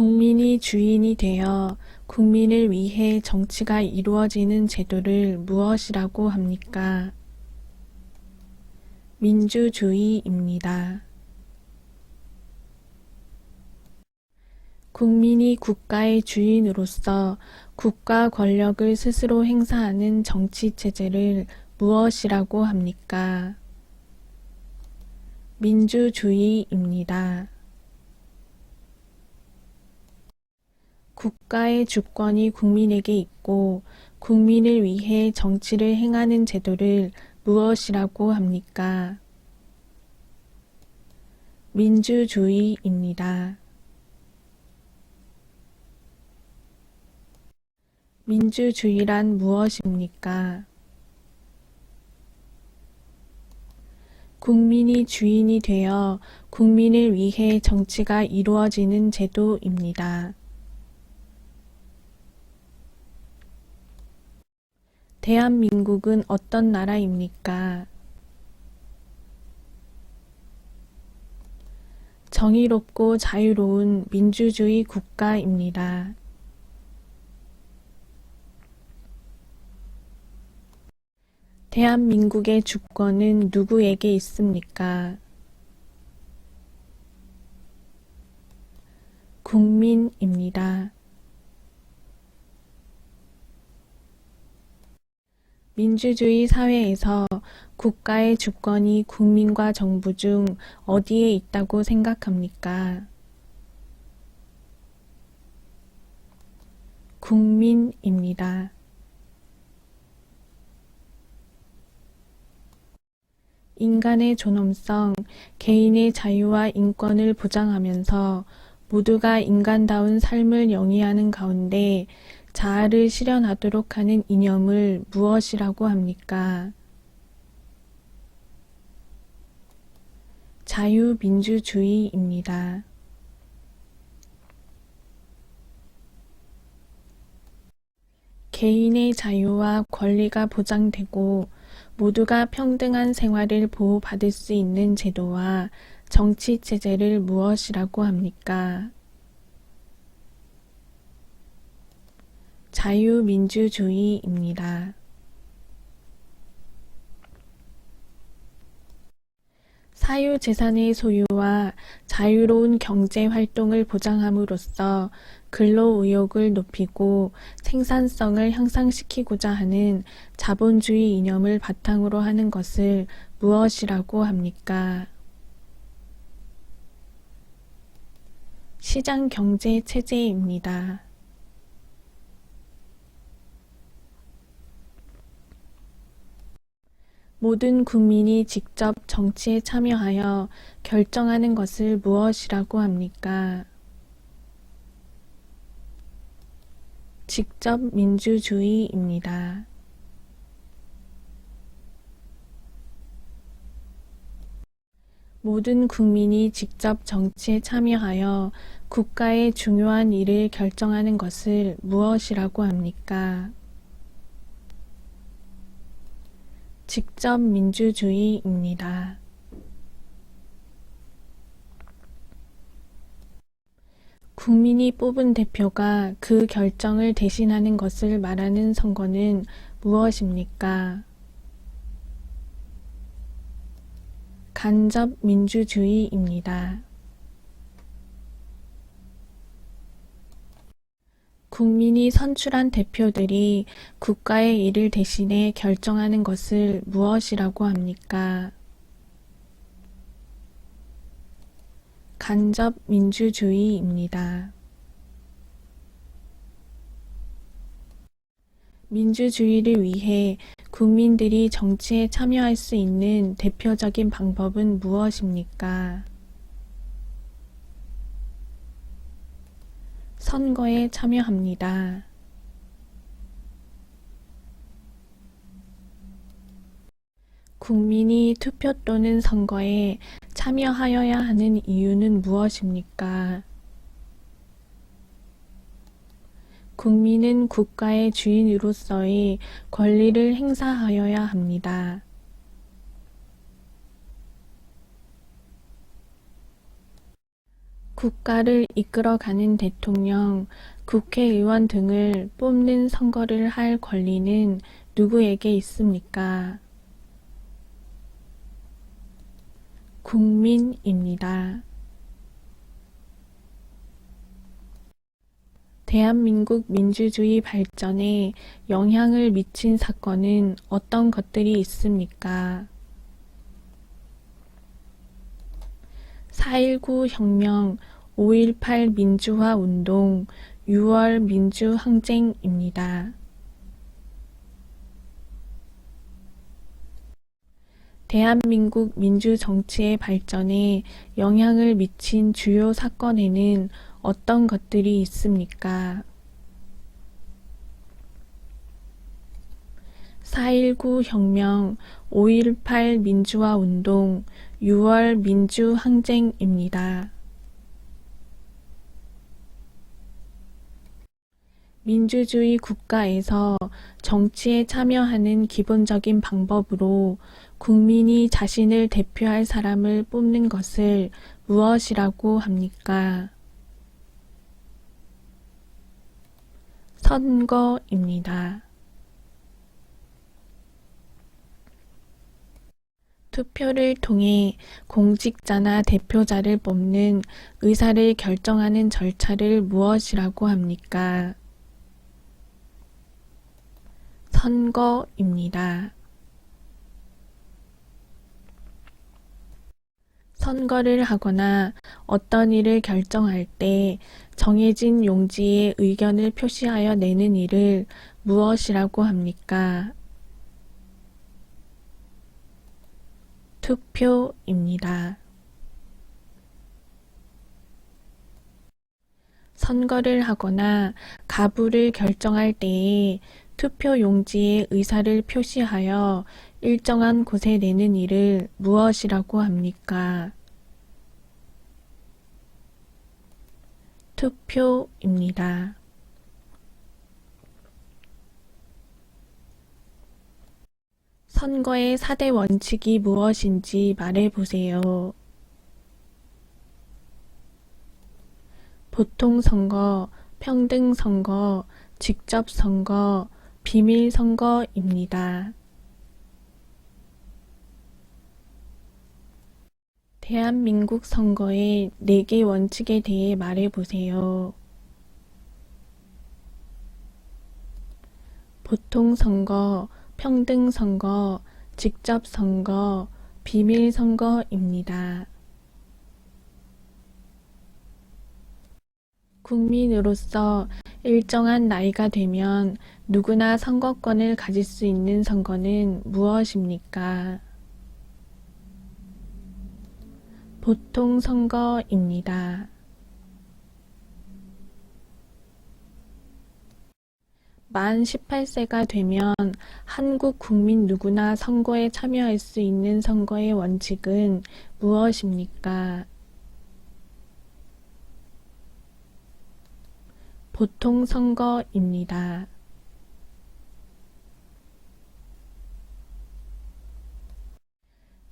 국민이 주인이 되어 국민을 위해 정치가 이루어지는 제도를 무엇이라고 합니까? 민주주의입니다. 국민이 국가의 주인으로서 국가 권력을 스스로 행사하는 정치 체제를 무엇이라고 합니까? 민주주의입니다. 국가의 주권이 국민에게 있고 국민을 위해 정치를 행하는 제도를 무엇이라고 합니까? 민주주의입니다. 민주주의란 무엇입니까? 국민이 주인이 되어 국민을 위해 정치가 이루어지는 제도입니다. 대한민국은 어떤 나라입니까? 정의롭고 자유로운 민주주의 국가입니다. 대한민국의 주권은 누구에게 있습니까? 국민입니다. 민주주의 사회에서 국가의 주권이 국민과 정부 중 어디에 있다고 생각합니까? 국민입니다. 인간의 존엄성, 개인의 자유와 인권을 보장하면서 모두가 인간다운 삶을 영위하는 가운데 자아를 실현하도록 하는 이념을 무엇이라고 합니까? 자유민주주의입니다. 개인의 자유와 권리가 보장되고 모두가 평등한 생활을 보호받을 수 있는 제도와 정치 체제를 무엇이라고 합니까? 자유민주주의입니다. 사유재산의 소유와 자유로운 경제 활동을 보장함으로써 근로의욕을 높이고 생산성을 향상시키고자 하는 자본주의 이념을 바탕으로 하는 것을 무엇이라고 합니까? 시장경제 체제입니다. 모든 국민이 직접 정치에 참여하여 결정하는 것을 무엇이라고 합니까? 직접 민주주의입니다. 모든 국민이 직접 정치에 참여하여 국가의 중요한 일을 결정하는 것을 무엇이라고 합니까? 직접 민주주의입니다. 국민이 뽑은 대표가 그 결정을 대신하는 것을 말하는 선거는 무엇입니까? 간접 민주주의입니다. 국민이 선출한 대표들이 국가의 일을 대신해 결정하는 것을 무엇이라고 합니까? 간접 민주주의입니다. 민주주의를 위해 국민들이 정치에 참여할 수 있는 대표적인 방법은 무엇입니까? 선거에 참여합니다. 국민이 투표 또는 선거에 참여하여야 하는 이유는 무엇입니까? 국민은 국가의 주인으로서의 권리를 행사하여야 합니다. 국가를 이끌어가는 대통령, 국회의원 등을 뽑는 선거를 할 권리는 누구에게 있습니까? 국민입니다. 대한민국 민주주의 발전에 영향을 미친 사건은 어떤 것들이 있습니까? 4.19 혁명, 5.18 민주화 운동, 6월 민주항쟁입니다. 대한민국 민주정치의 발전에 영향을 미친 주요 사건에는 어떤 것들이 있습니까? 4.19 혁명, 5.18 민주화 운동, 6월 민주 항쟁입니다. 민주주의 국가에서 정치에 참여하는 기본적인 방법으로 국민이 자신을 대표할 사람을 뽑는 것을 무엇이라고 합니까? 선거입니다. 투표를 통해 공직자나 대표자를 뽑는 의사를 결정하는 절차를 무엇이라고 합니까? 선거입니다. 선거를 하거나 어떤 일을 결정할 때 정해진 용지에 의견을 표시하여 내는 일을 무엇이라고 합니까? 투표입니다. 선거를 하거나 가부를 결정할 때에 투표 용지에 의사를 표시하여 일정한 곳에 내는 일을 무엇이라고 합니까? 투표입니다. 선거의 4대 원칙이 무엇인지 말해보세요. 보통선거, 평등선거, 직접선거, 비밀선거입니다. 대한민국 선거의 4개 원칙에 대해 말해보세요. 보통선거, 평등선거, 직접선거, 비밀선거입니다. 국민으로서 일정한 나이가 되면 누구나 선거권을 가질 수 있는 선거는 무엇입니까? 보통 선거입니다. 만 18세가 되면 한국 국민 누구나 선거에 참여할 수 있는 선거의 원칙은 무엇입니까? 보통 선거입니다.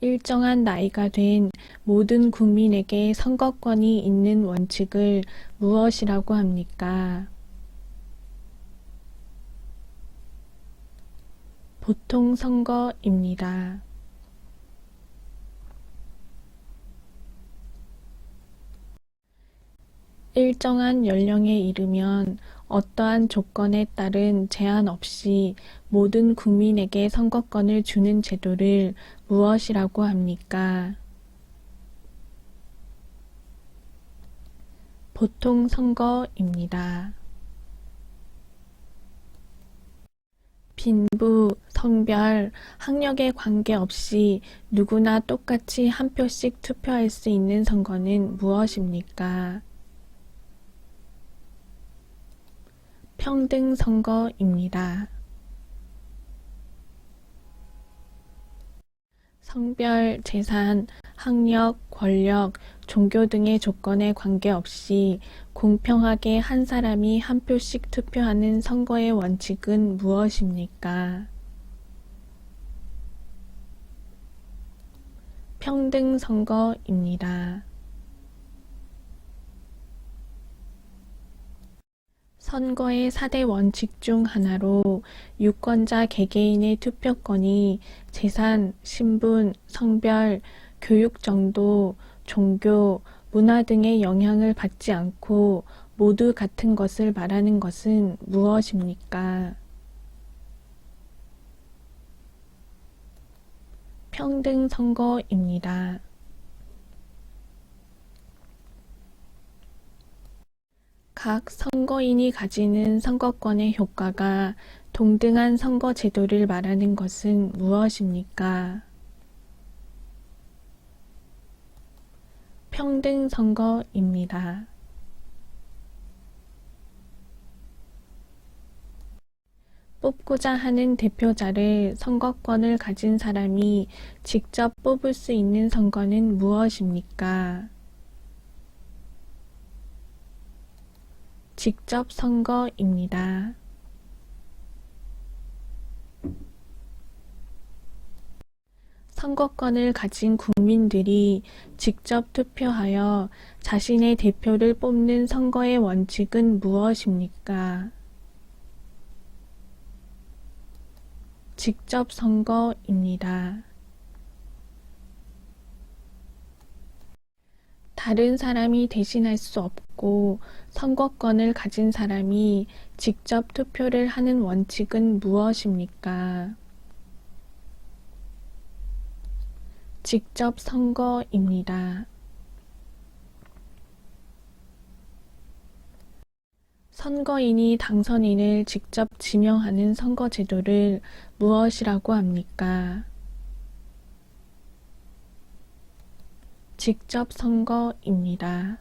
일정한 나이가 된 모든 국민에게 선거권이 있는 원칙을 무엇이라고 합니까? 보통 선거입니다. 일정한 연령에 이르면 어떠한 조건에 따른 제한 없이 모든 국민에게 선거권을 주는 제도를 무엇이라고 합니까? 보통 선거입니다. 빈부, 성별, 학력에 관계없이 누구나 똑같이 한 표씩 투표할 수 있는 선거는 무엇입니까? 평등 선거입니다. 성별, 재산, 학력, 권력, 종교 등의 조건에 관계없이 공평하게 한 사람이 한 표씩 투표하는 선거의 원칙은 무엇입니까? 평등 선거입니다. 선거의 4대 원칙 중 하나로 유권자 개개인의 투표권이 재산, 신분, 성별, 교육 정도, 종교, 문화 등의 영향을 받지 않고 모두 같은 것을 말하는 것은 무엇입니까? 평등 선거입니다. 각 선거인이 가지는 선거권의 효과가 동등한 선거 제도를 말하는 것은 무엇입니까? 평등 선거입니다. 뽑고자 하는 대표자를 선거권을 가진 사람이 직접 뽑을 수 있는 선거는 무엇입니까? 직접 선거입니다. 선거권을 가진 국민들이 직접 투표하여 자신의 대표를 뽑는 선거의 원칙은 무엇입니까? 직접 선거입니다. 다른 사람이 대신할 수 없고 선거권을 가진 사람이 직접 투표를 하는 원칙은 무엇입니까? 직접 선거입니다. 선거인이 당선인을 직접 지명하는 선거 제도를 무엇이라고 합니까? 직접 선거입니다.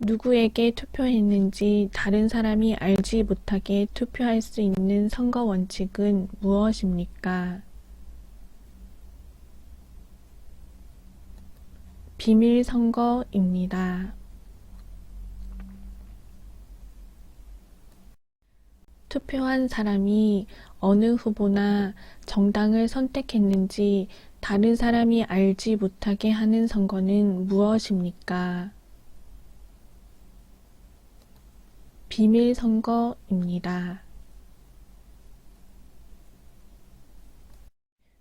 누구에게 투표했는지 다른 사람이 알지 못하게 투표할 수 있는 선거 원칙은 무엇입니까? 비밀 선거입니다. 투표한 사람이 어느 후보나 정당을 선택했는지 다른 사람이 알지 못하게 하는 선거는 무엇입니까? 비밀 선거입니다.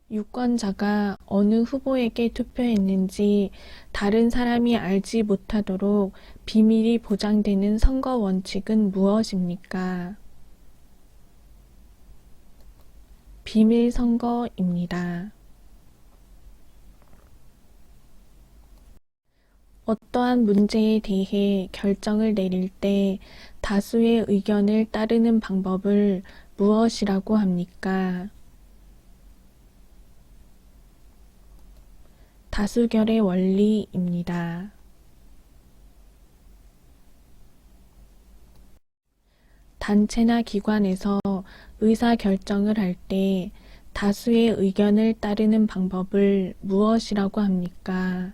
유권자가 어느 후보에게 투표했는지 다른 사람이 알지 못하도록 비밀이 보장되는 선거 원칙은 무엇입니까? 비밀 선거입니다. 어떠한 문제에 대해 결정을 내릴 때 다수의 의견을 따르는 방법을 무엇이라고 합니까? 다수결의 원리입니다. 단체나 기관에서 의사 결정을 할 때 다수의 의견을 따르는 방법을 무엇이라고 합니까?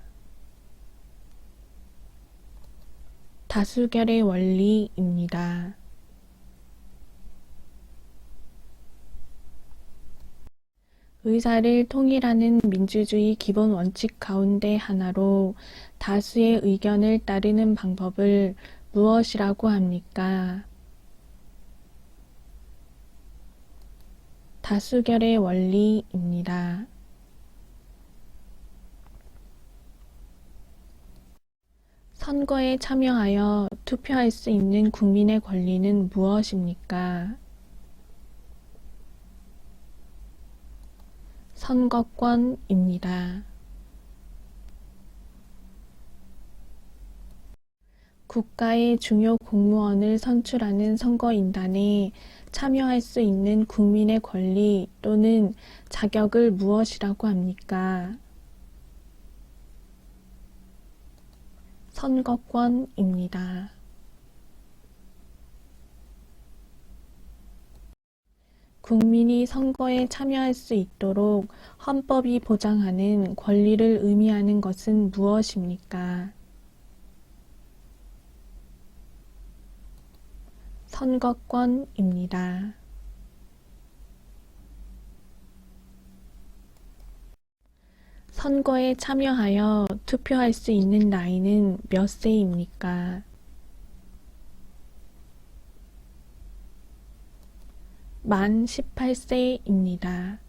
다수결의 원리입니다. 의사를 통일하는 민주주의 기본 원칙 가운데 하나로 다수의 의견을 따르는 방법을 무엇이라고 합니까? 다수결의 원리입니다. 선거에 참여하여 투표할 수 있는 국민의 권리는 무엇입니까? 선거권입니다. 국가의 중요 공무원을 선출하는 선거인단에 참여할 수 있는 국민의 권리 또는 자격을 무엇이라고 합니까? 선거권입니다. 국민이 선거에 참여할 수 있도록 헌법이 보장하는 권리를 의미하는 것은 무엇입니까? 선거권입니다. 선거에 참여하여 투표할 수 있는 나이는 몇 세입니까? 만 18세입니다.